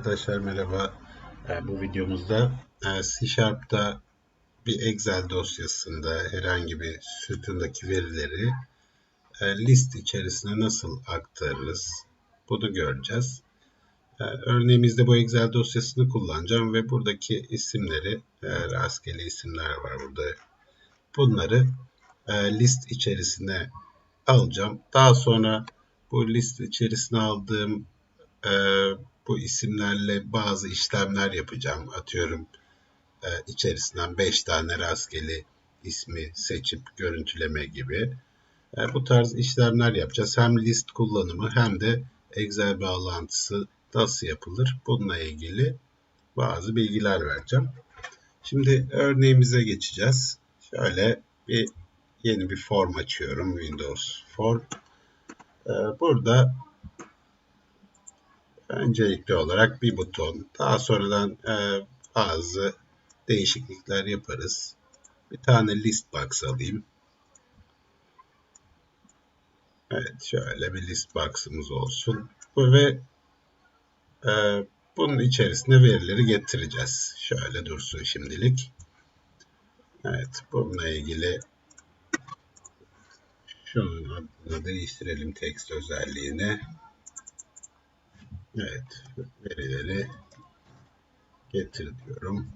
Arkadaşlar merhaba. Ee, Bu videomuzda e, C Sharp'ta bir Excel dosyasında herhangi bir sütundaki verileri e, list içerisine nasıl aktarırız? Bunu göreceğiz. E, Örneğimizde bu Excel dosyasını kullanacağım ve buradaki isimleri, rastgele isimler var burada. Bunları list içerisine alacağım. Daha sonra bu list içerisine aldığım bu isimlerle bazı işlemler yapacağım. Atıyorum e, içerisinden 5 tane rastgele ismi seçip görüntüleme gibi. E, bu tarz işlemler yapacağız. Hem list kullanımı hem de Excel bağlantısı nasıl yapılır bununla ilgili bazı bilgiler vereceğim. Şimdi örneğimize geçeceğiz. Şöyle bir yeni bir form açıyorum. Windows Form. E, burada öncelikli olarak bir buton. Daha sonradan e, bazı değişiklikler yaparız. Bir tane list box alayım. Evet şöyle bir list box'ımız olsun. Bu ve e, bunun içerisine verileri getireceğiz. Şöyle dursun şimdilik. Evet bununla ilgili şunun adını değiştirelim text özelliğine. Evet, verileri getir diyorum.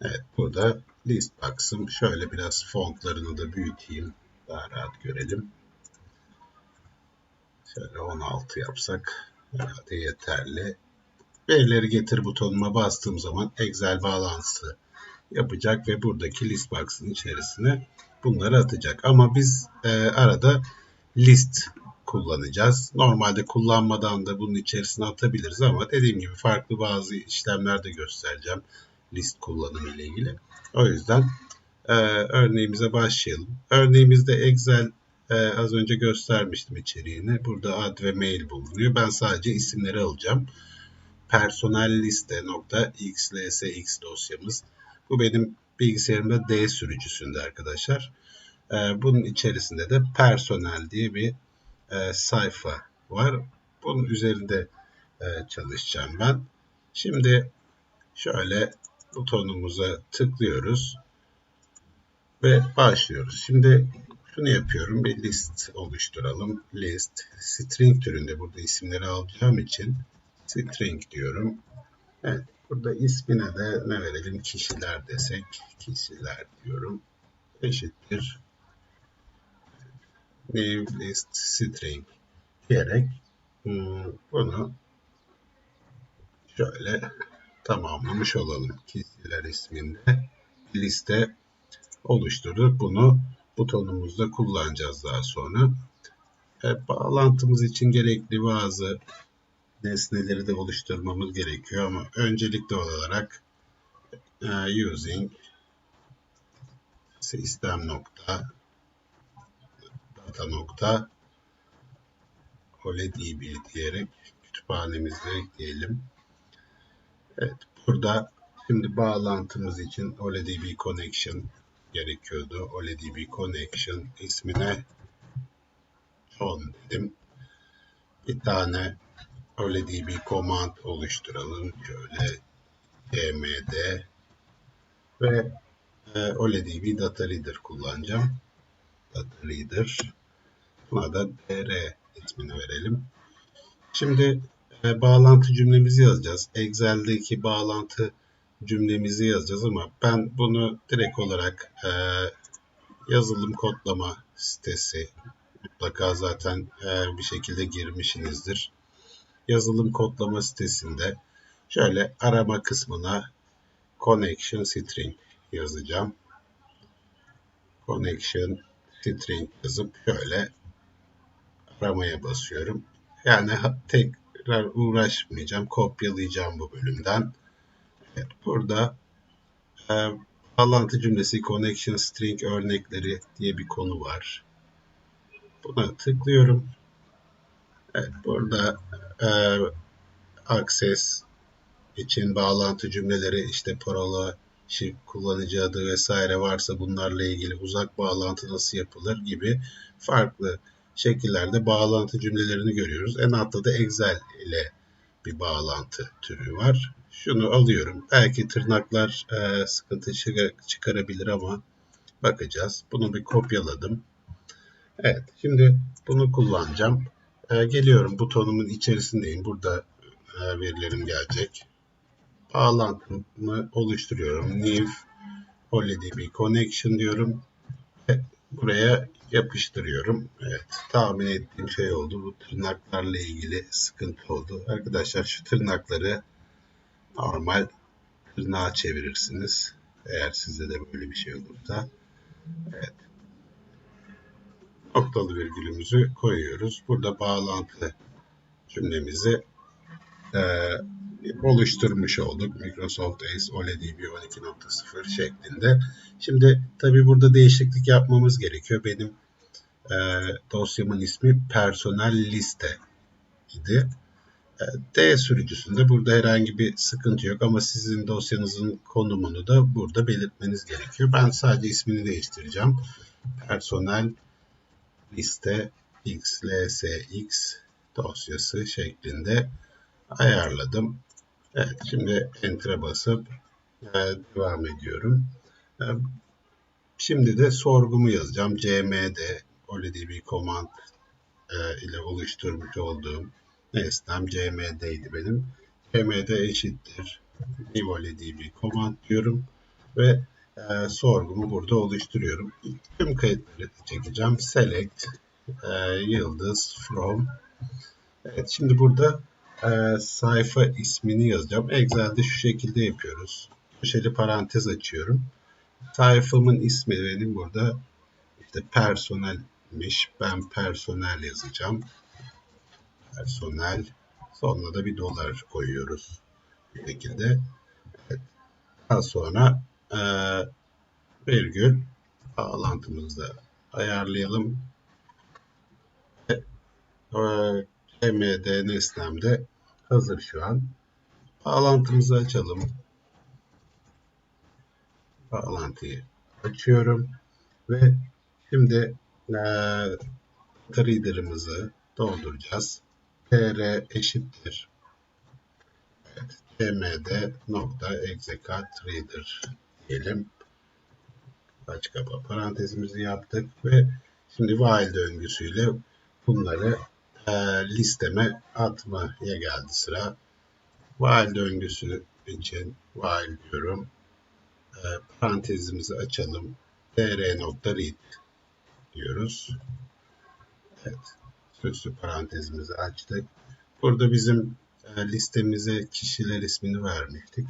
Evet, burada list box'ım. Şöyle biraz fontlarını da büyüteyim. Daha rahat görelim. Şöyle 16 yapsak herhalde yeterli. Verileri getir butonuna bastığım zaman Excel bağlantısı yapacak ve buradaki list box'ın içerisine bunları atacak. Ama biz e, arada list kullanacağız. Normalde kullanmadan da bunun içerisine atabiliriz ama dediğim gibi farklı bazı işlemler de göstereceğim list kullanımı ile ilgili. O yüzden e, örneğimize başlayalım. Örneğimizde Excel e, az önce göstermiştim içeriğini. Burada ad ve mail bulunuyor. Ben sadece isimleri alacağım. Personel liste nokta xlsx dosyamız. Bu benim bilgisayarımda D sürücüsünde arkadaşlar. E, bunun içerisinde de personel diye bir e, sayfa var. Bunun üzerinde e, çalışacağım ben. Şimdi şöyle butonumuza tıklıyoruz ve başlıyoruz. Şimdi şunu yapıyorum. Bir list oluşturalım. List string türünde burada isimleri alacağım için string diyorum. Evet, burada ismine de ne verelim? Kişiler desek kişiler diyorum. Eşittir name list string diyerek hmm, bunu şöyle tamamlamış olalım. Kişiler isminde liste oluşturduk. Bunu butonumuzda kullanacağız daha sonra. E, bağlantımız için gerekli bazı nesneleri de oluşturmamız gerekiyor ama öncelikli olarak e, using sistem nokta data nokta OLEDB diyerek kütüphanemize ekleyelim. Evet burada şimdi bağlantımız için OLEDB connection gerekiyordu. OLEDB connection ismine on dedim. Bir tane OLEDB command oluşturalım. Şöyle cmd ve e, OLEDB data reader kullanacağım. Data reader Buna da dr ismini verelim. Şimdi e, bağlantı cümlemizi yazacağız. Excel'deki bağlantı cümlemizi yazacağız ama ben bunu direkt olarak e, yazılım kodlama sitesi mutlaka zaten e, bir şekilde girmişsinizdir. Yazılım kodlama sitesinde şöyle arama kısmına connection string yazacağım. Connection string yazıp şöyle aramaya basıyorum. Yani tekrar uğraşmayacağım. Kopyalayacağım bu bölümden. Evet, burada e, bağlantı cümlesi connection string örnekleri diye bir konu var. Buna tıklıyorum. Evet, burada e, access için bağlantı cümleleri işte parola, şirk kullanıcı adı vesaire varsa bunlarla ilgili uzak bağlantı nasıl yapılır gibi farklı şekillerde bağlantı cümlelerini görüyoruz. En altta da Excel ile bir bağlantı türü var. Şunu alıyorum. Belki tırnaklar e, sıkıntı çıkarabilir ama bakacağız. Bunu bir kopyaladım. Evet, şimdi bunu kullanacağım. E, geliyorum butonumun içerisindeyim. Burada e, verilerim gelecek. Bağlantımı oluşturuyorum. New HoloDB Connection diyorum. Ve buraya yapıştırıyorum. Evet, tahmin ettiğim şey oldu. Bu tırnaklarla ilgili sıkıntı oldu. Arkadaşlar şu tırnakları normal tırnağa çevirirsiniz. Eğer sizde de böyle bir şey olursa. Evet. Noktalı virgülümüzü koyuyoruz. Burada bağlantı cümlemizi e, oluşturmuş olduk. Microsoft Ace OLED 12.0 şeklinde. Şimdi tabi burada değişiklik yapmamız gerekiyor. Benim e, dosyamın ismi personel liste idi. E, D sürücüsünde burada herhangi bir sıkıntı yok ama sizin dosyanızın konumunu da burada belirtmeniz gerekiyor. Ben sadece ismini değiştireceğim. Personel liste xlsx dosyası şeklinde ayarladım. Evet şimdi Enter'a basıp e, devam ediyorum. E, şimdi de sorgumu yazacağım. cmd OLEDB command e, ile oluşturmuş olduğum nesnem cmd'ydi benim. cmd eşittir new OLEDB command diyorum ve e, sorgumu burada oluşturuyorum. Tüm kayıtları çekeceğim. Select yıldız from Evet şimdi burada e, sayfa ismini yazacağım. Excel'de şu şekilde yapıyoruz. Köşeli parantez açıyorum. Sayfamın ismi benim burada işte personelmiş. Ben personel yazacağım. Personel. Sonuna da bir dolar koyuyoruz. Bu şekilde. Daha sonra e, virgül bağlantımızı da ayarlayalım. E, MD nesnemde hazır şu an. Bağlantımızı açalım. Bağlantıyı açıyorum ve şimdi e, reader'ımızı dolduracağız. tr eşittir evet, cmd nokta execute reader diyelim. Aç kapa parantezimizi yaptık ve şimdi while döngüsüyle bunları e, listeme atmaya geldi sıra. While döngüsü için while diyorum. E, parantezimizi açalım. tr.read diyoruz. Evet. Süslü parantezimizi açtık. Burada bizim e, listemize kişiler ismini vermiştik.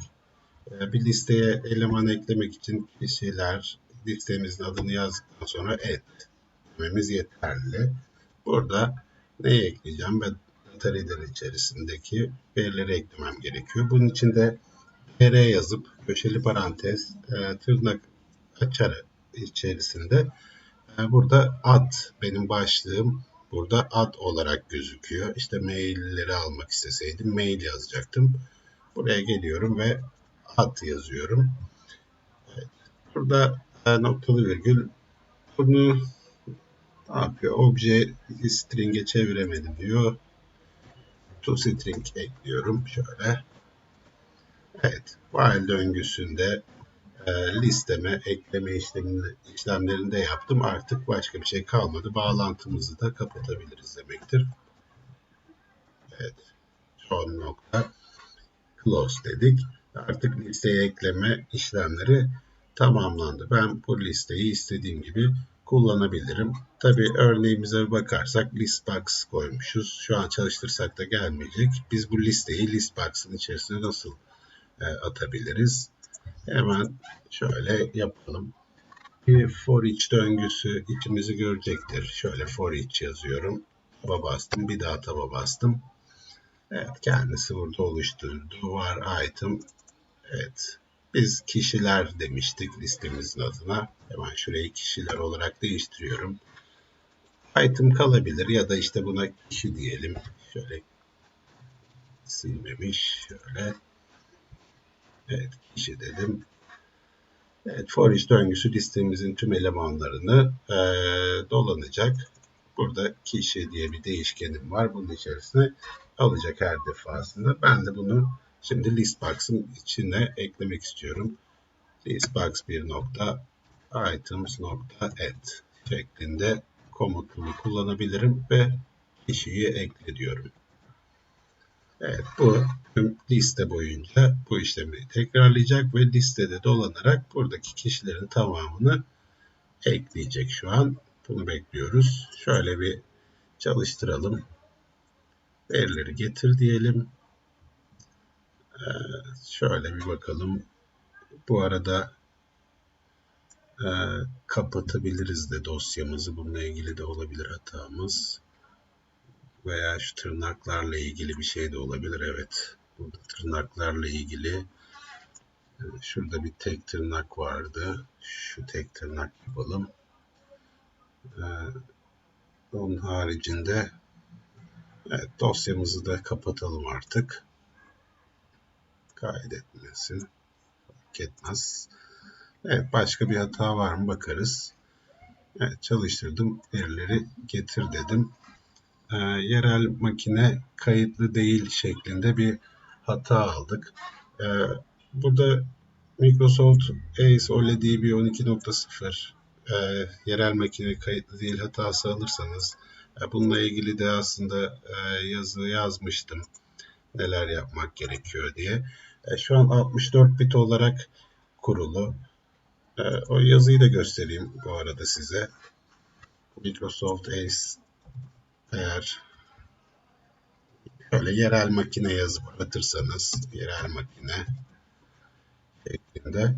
E, bir listeye eleman eklemek için kişiler listemizin adını yazdıktan sonra et dememiz yeterli. Burada neyi ekleyeceğim? Ben data reader içerisindeki verileri eklemem gerekiyor. Bunun için de tr yazıp köşeli parantez e, tırnak açarı içerisinde e, burada ad benim başlığım burada ad olarak gözüküyor. İşte mailleri almak isteseydim mail yazacaktım. Buraya geliyorum ve ad yazıyorum. Evet. Burada e, noktalı virgül bunu ne yapıyor? Obje string'e çeviremedim diyor. To string ekliyorum şöyle. Evet. While döngüsünde e, listeme ekleme işlemini, işlemlerini de yaptım. Artık başka bir şey kalmadı. Bağlantımızı da kapatabiliriz demektir. Evet. Son nokta. Close dedik. Artık listeye ekleme işlemleri tamamlandı. Ben bu listeyi istediğim gibi kullanabilirim. Tabi örneğimize bakarsak listbox koymuşuz. Şu an çalıştırsak da gelmeyecek. Biz bu listeyi listbox'ın içerisine nasıl e, atabiliriz? Hemen şöyle yapalım. Bir for each döngüsü içimizi görecektir. Şöyle for each yazıyorum. Taba bastım. Bir daha taba bastım. Evet kendisi burada oluşturdu. Var item. Evet biz kişiler demiştik listemizin adına. Hemen şurayı kişiler olarak değiştiriyorum. Item kalabilir ya da işte buna kişi diyelim. Şöyle silmemiş. Şöyle. Evet kişi dedim. Evet for each döngüsü listemizin tüm elemanlarını e, dolanacak. Burada kişi diye bir değişkenim var. Bunun içerisine alacak her defasında. Ben de bunu şimdi listbox'ın içine eklemek istiyorum. listbox bir items add şeklinde komutunu kullanabilirim ve kişiyi ekle diyorum. Evet bu tüm liste boyunca bu işlemi tekrarlayacak ve listede dolanarak buradaki kişilerin tamamını ekleyecek şu an. Bunu bekliyoruz. Şöyle bir çalıştıralım. Verileri getir diyelim. Şöyle bir bakalım. Bu arada e, kapatabiliriz de dosyamızı. Bununla ilgili de olabilir hatamız. Veya şu tırnaklarla ilgili bir şey de olabilir. Evet. Burada tırnaklarla ilgili e, şurada bir tek tırnak vardı. Şu tek tırnak yapalım. Ee, onun haricinde evet, dosyamızı da kapatalım artık. Kaydetmesin. Fark etmez. Evet başka bir hata var mı bakarız. Evet çalıştırdım. Verileri getir dedim. Ee, yerel makine kayıtlı değil şeklinde bir hata aldık. Ee, burada Microsoft ACE OLED DB 12.0 e, yerel makine kayıtlı değil hatası alırsanız e, bununla ilgili de aslında e, yazı yazmıştım neler yapmak gerekiyor diye. E, şu an 64 bit olarak kurulu. E, o yazıyı da göstereyim bu arada size. Microsoft Ace eğer şöyle yerel makine yazıp aratırsanız yerel makine şeklinde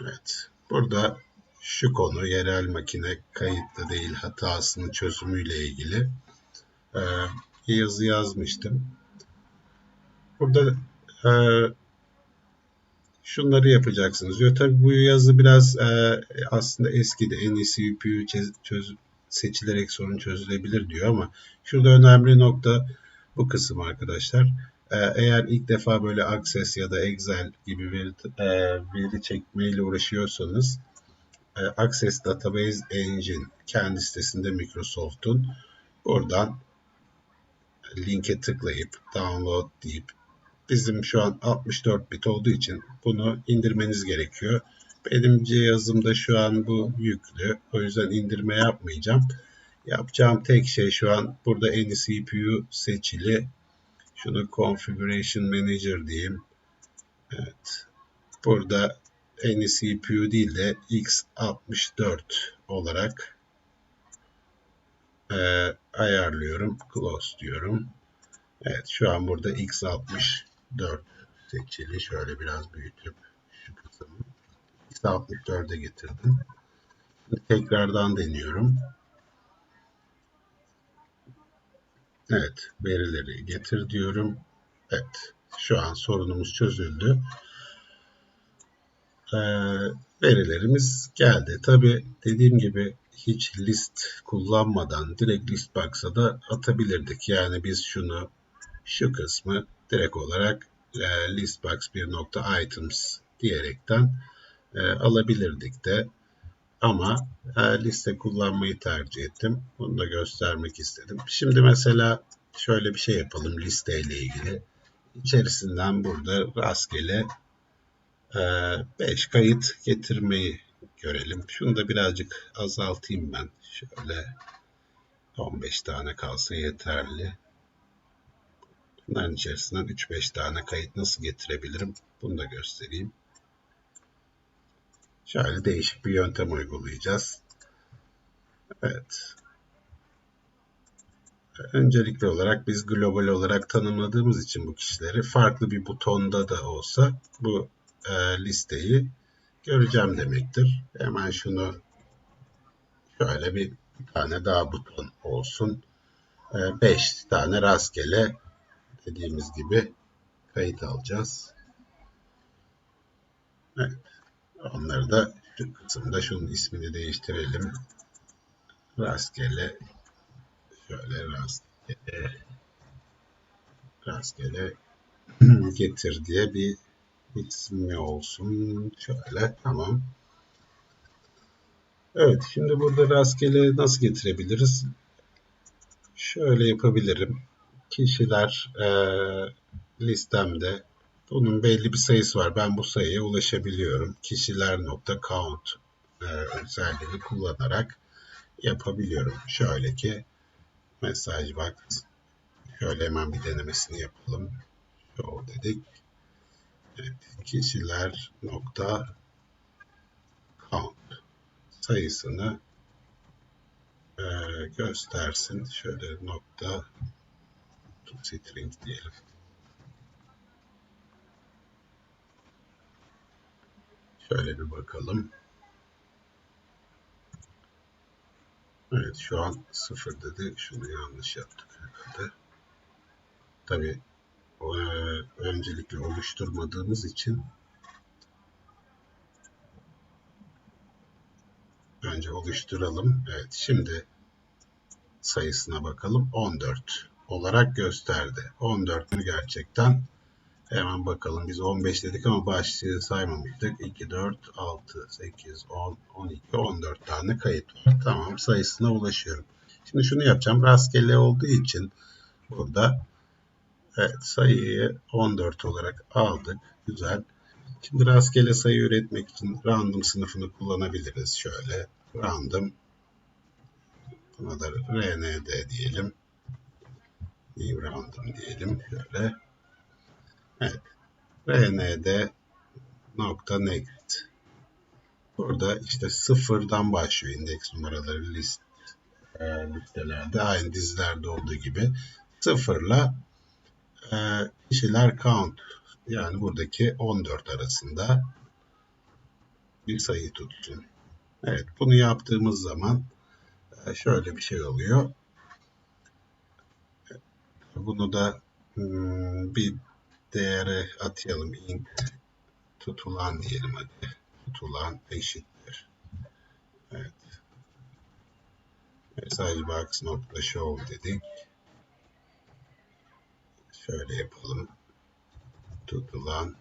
Evet. Burada şu konu yerel makine kayıtlı değil hatasının çözümüyle ilgili e, yazı yazmıştım. Burada e, şunları yapacaksınız diyor. Tabii bu yazı biraz e, aslında eskidi. En iyisi UPU çöz, seçilerek sorun çözülebilir diyor ama şurada önemli nokta bu kısım arkadaşlar. Ee, eğer ilk defa böyle Access ya da Excel gibi veri, e, veri çekmeyle uğraşıyorsanız e, Access Database Engine kendi sitesinde Microsoft'un buradan linke tıklayıp download deyip bizim şu an 64 bit olduğu için bunu indirmeniz gerekiyor. Benim cihazımda şu an bu yüklü. O yüzden indirme yapmayacağım. Yapacağım tek şey şu an burada en CPU seçili şunu Configuration Manager diyeyim. Evet. Burada en CPU değil de x64 olarak e, ayarlıyorum. Close diyorum. Evet şu an burada x64 seçili. Şöyle biraz büyütüp şu kısmı x64'e getirdim. Tekrardan deniyorum. Evet, verileri getir diyorum. Evet, şu an sorunumuz çözüldü. Ee, verilerimiz geldi. Tabi dediğim gibi hiç list kullanmadan direkt list box'a da atabilirdik. Yani biz şunu şu kısmı direkt olarak e, listbox bir nokta items diyerekten e, alabilirdik de ama e, liste kullanmayı tercih ettim. Bunu da göstermek istedim. Şimdi mesela şöyle bir şey yapalım listeyle ilgili. İçerisinden burada rastgele 5 e, kayıt getirmeyi görelim. Şunu da birazcık azaltayım ben. Şöyle 15 tane kalsa yeterli. Bunların içerisinden 3-5 tane kayıt nasıl getirebilirim? Bunu da göstereyim. Şöyle değişik bir yöntem uygulayacağız. Evet. Öncelikli olarak biz global olarak tanımladığımız için bu kişileri farklı bir butonda da olsa bu e, listeyi göreceğim demektir. Hemen şunu şöyle bir, bir tane daha buton olsun. 5 e, tane rastgele dediğimiz gibi kayıt alacağız. Evet. Onları da şu kısımda şunun ismini değiştirelim. Rastgele şöyle rastgele rastgele getir diye bir ismi olsun. Şöyle tamam. Evet şimdi burada rastgele nasıl getirebiliriz? şöyle yapabilirim. Kişiler e, listemde bunun belli bir sayısı var. Ben bu sayıya ulaşabiliyorum. Kişiler count e, özelliğini kullanarak yapabiliyorum. Şöyle ki mesaj box şöyle hemen bir denemesini yapalım. Show dedik. Kişiler nokta count sayısını e, göstersin. Şöyle nokta string diyelim. Şöyle bir bakalım. Evet şu an sıfır dedi. Şunu yanlış yaptık herhalde. Tabi e, öncelikle oluşturmadığımız için önce oluşturalım. Evet şimdi sayısına bakalım. 14 olarak gösterdi. 14 mü gerçekten? Hemen bakalım. Biz 15 dedik ama başlığı saymamıştık. 2, 4, 6, 8, 10, 12, 14 tane kayıt var. Tamam sayısına ulaşıyorum. Şimdi şunu yapacağım. Rastgele olduğu için burada evet, sayıyı 14 olarak aldık. Güzel. Şimdi rastgele sayı üretmek için random sınıfını kullanabiliriz. Şöyle random buna da rnd diyelim. New random diyelim. Şöyle. Evet. rnd nokta next. Burada işte sıfırdan başlıyor indeks numaraları list e, listelerde aynı dizilerde olduğu gibi sıfırla e, kişiler count yani buradaki 14 arasında bir sayı tutsun. Evet bunu yaptığımız zaman e, şöyle bir şey oluyor. Bunu da hmm, bir değere atayalım. int tutulan diyelim hadi. Tutulan eşittir. Evet. Mesaj box nokta show dedik. Şöyle yapalım. Tutulan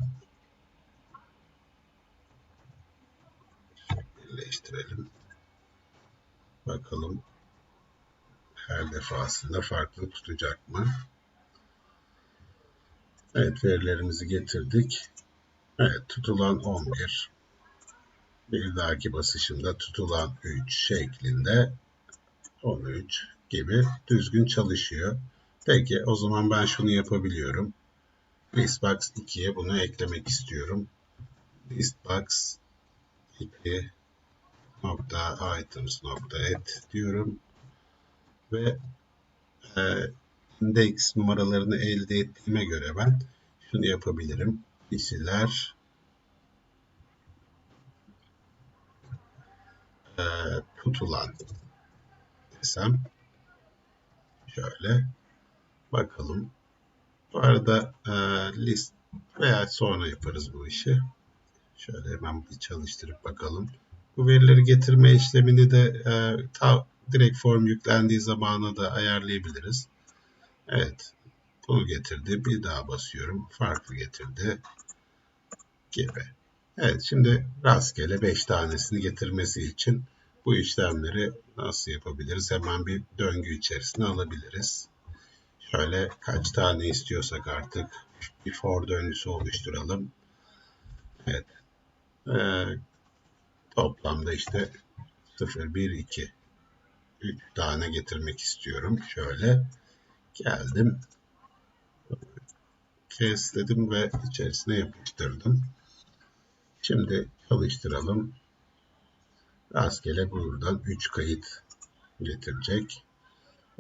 birleştirelim. Bakalım her defasında farklı tutacak mı? Evet verilerimizi getirdik. Evet tutulan 11. Bir dahaki basışımda tutulan 3 şeklinde 13 gibi düzgün çalışıyor. Peki o zaman ben şunu yapabiliyorum. Listbox 2'ye bunu eklemek istiyorum. Listbox 2 nokta items nokta diyorum ve e, index numaralarını elde ettiğime göre ben şunu yapabilirim. Kişiler e, tutulan desem şöyle bakalım. Bu arada e, list veya sonra yaparız bu işi. Şöyle hemen bir çalıştırıp bakalım. Bu verileri getirme işlemini de e, ta, direkt form yüklendiği zamana da ayarlayabiliriz. Evet. Bunu getirdi. Bir daha basıyorum. Farklı getirdi. Gibi. Evet. Şimdi rastgele 5 tanesini getirmesi için bu işlemleri nasıl yapabiliriz? Hemen bir döngü içerisine alabiliriz. Şöyle kaç tane istiyorsak artık bir for döngüsü oluşturalım. Evet. Ee, toplamda işte 0, 1, 2 3 tane getirmek istiyorum. Şöyle geldim. Kes dedim ve içerisine yapıştırdım. Şimdi çalıştıralım. Rastgele buradan 3 kayıt getirecek.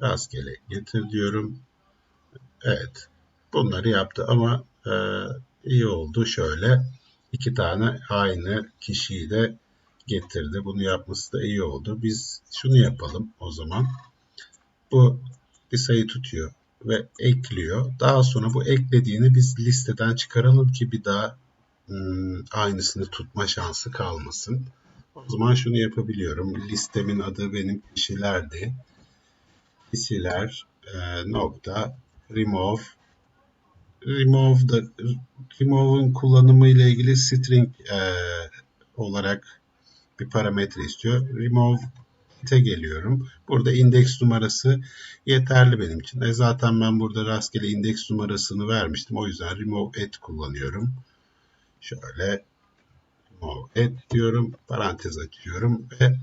Rastgele getir diyorum. Evet. Bunları yaptı ama e, iyi oldu. Şöyle iki tane aynı kişiyi de getirdi. Bunu yapması da iyi oldu. Biz şunu yapalım o zaman. Bu bir sayı tutuyor ve ekliyor. Daha sonra bu eklediğini biz listeden çıkaralım ki bir daha hmm, aynısını tutma şansı kalmasın. O zaman şunu yapabiliyorum. Listemin adı benim kişilerdi. Kişiler e, nokta remove remove da remove'un kullanımı ile ilgili string e, olarak bir parametre istiyor. Remove Edit'e geliyorum. Burada indeks numarası yeterli benim için. E zaten ben burada rastgele indeks numarasını vermiştim. O yüzden remove et kullanıyorum. Şöyle remove et diyorum. Parantez açıyorum ve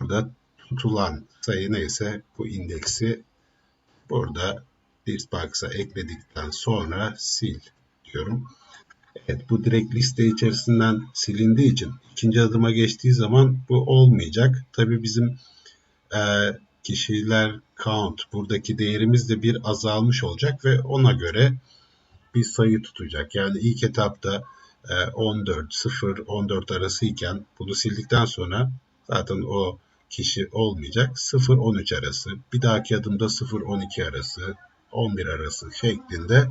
burada tutulan sayı neyse bu indeksi burada listbox'a ekledikten sonra sil diyorum. Evet bu direkt liste içerisinden silindiği için ikinci adıma geçtiği zaman bu olmayacak. Tabii bizim e, kişiler count buradaki değerimiz de bir azalmış olacak ve ona göre bir sayı tutacak. Yani ilk etapta e, 14, 0, 14 arası iken bunu sildikten sonra zaten o kişi olmayacak. 0-13 arası, bir dahaki adımda 0-12 arası, 11 arası şeklinde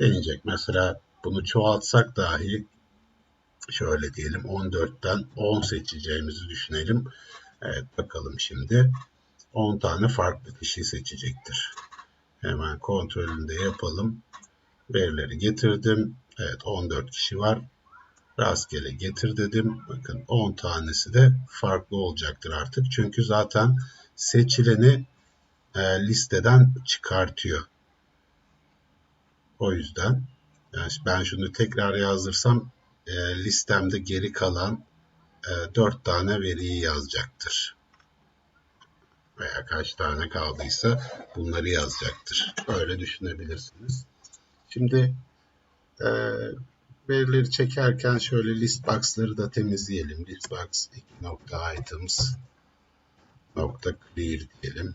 deneyecek. Mesela bunu çoğaltsak dahi şöyle diyelim 14'ten 10 seçeceğimizi düşünelim. Evet bakalım şimdi 10 tane farklı kişi seçecektir. Hemen kontrolünü de yapalım. Verileri getirdim. Evet 14 kişi var. Rastgele getir dedim. Bakın 10 tanesi de farklı olacaktır artık. Çünkü zaten seçileni e, listeden çıkartıyor. O yüzden yani ben şunu tekrar yazdırsam e, listemde geri kalan e, 4 tane veriyi yazacaktır. Veya kaç tane kaldıysa bunları yazacaktır. Böyle düşünebilirsiniz. Şimdi e, verileri çekerken şöyle list box'ları da temizleyelim. List box nokta items nokta clear diyelim.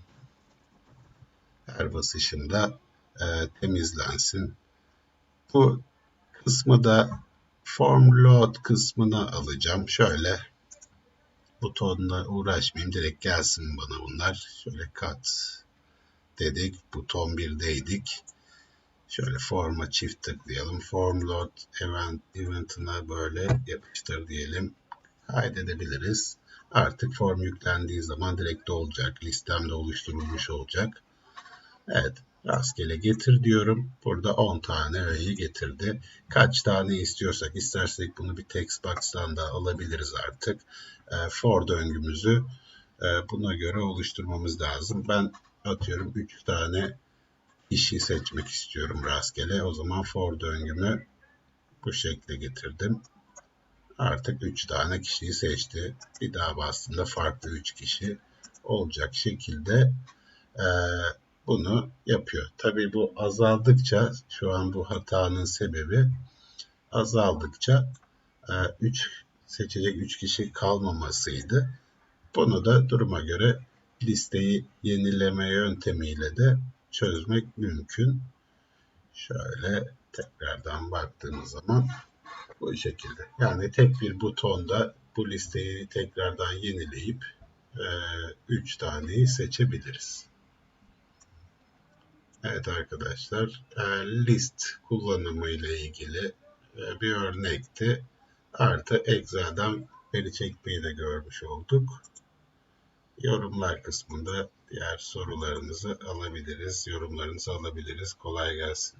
Her basışımda e, temizlensin. Bu kısmı da form load kısmına alacağım. Şöyle butonla uğraşmayayım. Direkt gelsin bana bunlar. Şöyle cut dedik. Buton 1'deydik. Şöyle forma çift tıklayalım. Form load event event'ına böyle yapıştır diyelim. Kaydedebiliriz. Artık form yüklendiği zaman direkt olacak. Listemde oluşturulmuş olacak. Evet. Rastgele getir diyorum. Burada 10 tane öğeyi getirdi. Kaç tane istiyorsak istersek bunu bir text box'tan da alabiliriz artık. E, for döngümüzü e, buna göre oluşturmamız lazım. Ben atıyorum 3 tane işi seçmek istiyorum rastgele. O zaman for döngümü bu şekle getirdim. Artık 3 tane kişiyi seçti. Bir daha bastığında farklı 3 kişi olacak şekilde e, bunu yapıyor. Tabi bu azaldıkça şu an bu hatanın sebebi azaldıkça 3 e, seçecek 3 kişi kalmamasıydı. Bunu da duruma göre listeyi yenileme yöntemiyle de çözmek mümkün. Şöyle tekrardan baktığımız zaman bu şekilde. Yani tek bir butonda bu listeyi tekrardan yenileyip 3 e, taneyi seçebiliriz. Evet arkadaşlar, e, list kullanımı ile ilgili e, bir örnekti. Artı Excel'den veri çekmeyi de görmüş olduk. Yorumlar kısmında diğer sorularınızı alabiliriz, yorumlarınızı alabiliriz. Kolay gelsin.